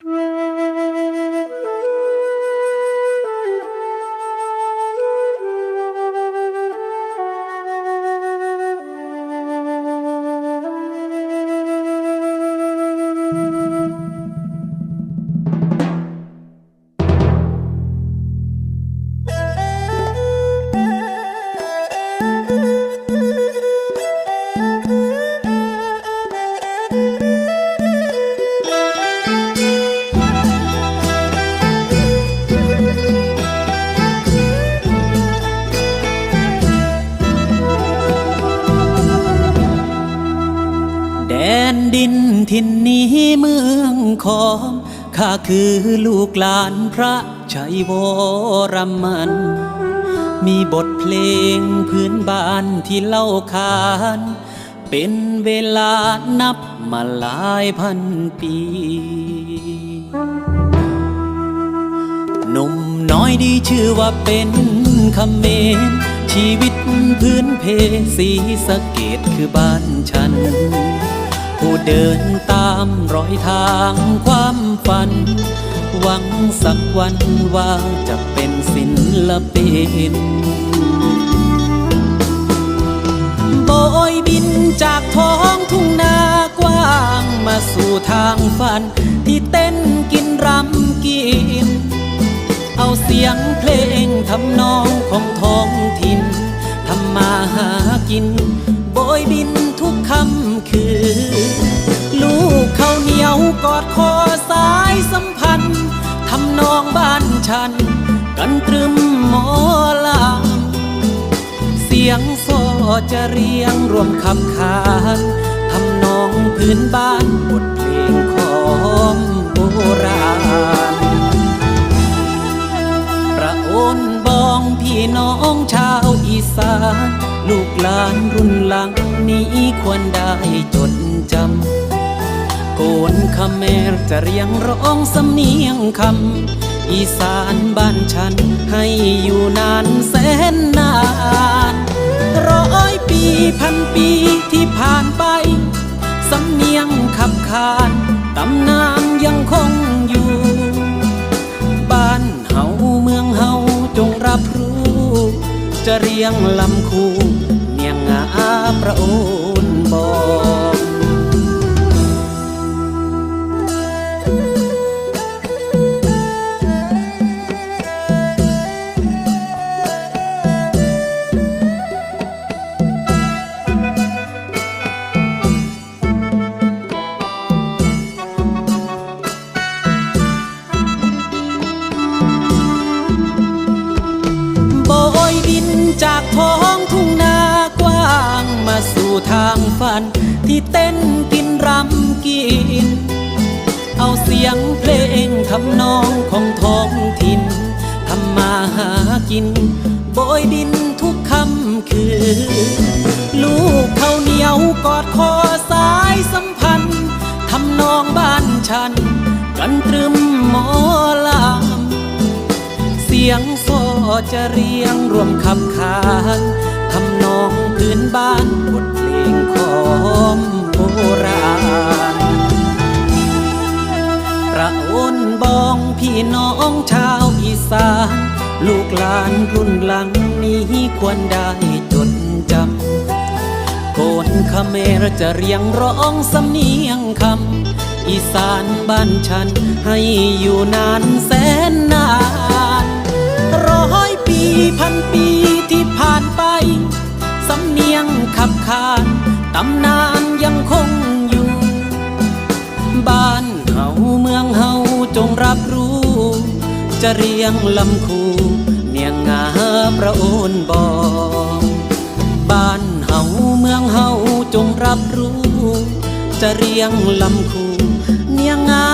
แดินทินนี้เมืองของข้าคือลูกหลานพระชัยวรมัน มีบทเพลงพื้นบ้านที่เล่าขาน เป็นเวลานับมาหลายพันปีหนุ่มน้อยดีชื่อว่าเป็นคำเมนชีวิตพื้นเพสีสะเกตคือบ้านฉัน เดินตามรอยทางความฝัน หวังสักวันว่าจะเป็นศิลปินโบยบินจากท้องทุ่งนากว้างมาสู่ทางฝัน ที่เต้นกินรำกิน เอาเสียงเพลงทำนองของท้องถิ่นทำมาหากิน ยบินทุกคำคือลูกเขาเหนียวกอดคอสายสัมพันธ์ทำนองบ้านฉัน กันตรึมหมอลำเสียงโซจะเรียงรวมคำขานทำนองพื้นบ้านบทเพลงของโบราณประโอนบองพี่น้องชาวอีสาน ลูกหลานรุ่นหลังนี้ควรได้จดจำ โกนคำแมรจะเรียงร้องสำเนียงคำ อีสานบ้านฉันให้อยู่นานแสนนาน ร้อยปีพันปีที่ผ่านไป สำเนียงขับขานตำนานยังคงอยู่ บ้านเฮาเมืองเฮาจงรับรู้จะเรียงลำคู ประโอนบอกจากท้อ ทางฝัน ที่เต้นกินรำกิน เอาเสียงเพลงทำนองของท้องถิ่นทำมาหากินโบยบินทุกคำคือลูกเขาเหนียวกอดคอสายสัมพันธ์ทำนองบ้านฉัน กันตรึมหมอลำ เสียงโซจะเรียงรวมคำขานทำนองพื้นบ้านบทเพลง ของโบราณประโอนบองพี่น้องชาวอีสานลูกหลานรุ่นหลังนี้ควรได้จดจำโกนขเมรจะเรียงร้องสำเนียงคำอีสานบ้านฉันให้อยู่นานแสนนาน ตำนานยังคงอยู่ บ้านเฮาเมืองเฮาจงรับรู้ จะเรียงลำคูเนียงงาพระโอนบอกบ้านเฮาเมืองเฮาจงรับรู้ จะเรียงลำคูเนียงงา